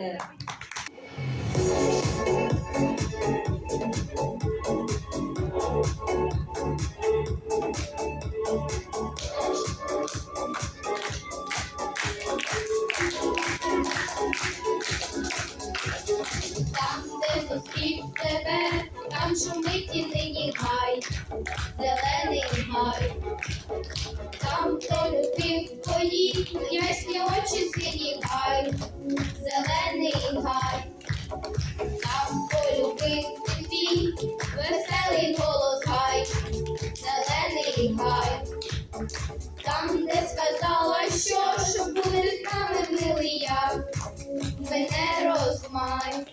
Там, де зустрів тебе, там шумить і нині гай, зелений гай. Там, хто любив твої ясні очі сині гай, зелений гай. Там, хто любив твій веселий голос гай, зелений гай. Там, де сказала, що, що буде з нами милий я, мене розмай.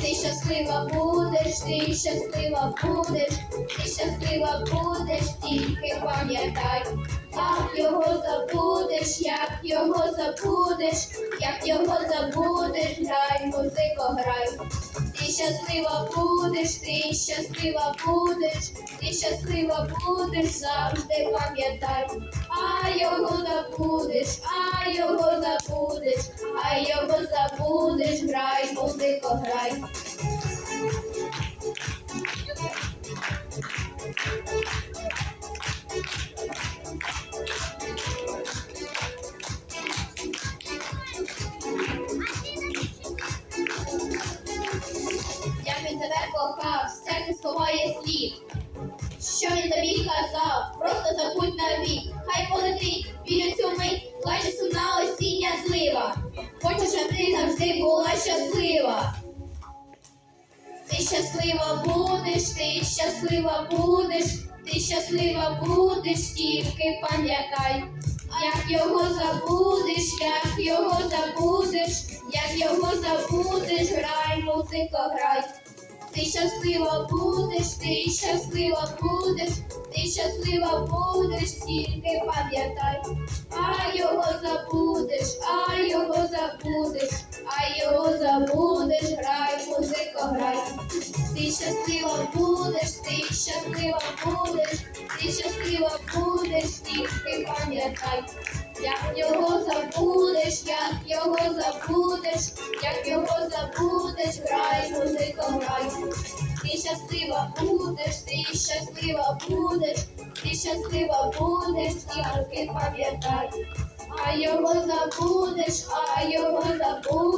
Ти щаслива будеш, ти щаслива будеш, ти щаслива будеш, тільки забудеш, як його забудеш, як його забудеш, грай, музико, грай. Ти щаслива будеш, ти щаслива будеш, ти щаслива будеш, завжди пам'ятай, а його забудеш, а його забудеш, а його забудеш, грай, музико, грай. Що він тобі казав, просто забудь навік, хай полетить білю цю мить, плаче сумна осіння злива. Хочу, щоб ти завжди була щаслива. Ти щаслива будеш, ти щаслива будеш, ти щаслива будеш, тільки пам'ятай, як його забудеш, як його забудеш, як його забудеш, грай, музико, грай. Ти щаслива будеш, ти щаслива будеш, ти щаслива будеш, тільки пам'ятай, а його забудеш, а його забудеш, а його забудеш, грай, музико, грай. Ти щаслива будеш, ти щаслива будеш, ти щаслива будеш, тільки пам'ятай, як його забудеш, як його забудеш, як його забудеш, грай, музико, грай. Ти щаслива будеш, ти щаслива будеш, ти щаслива будеш, тільки пам'ятай. А його забудеш, а його забудеш,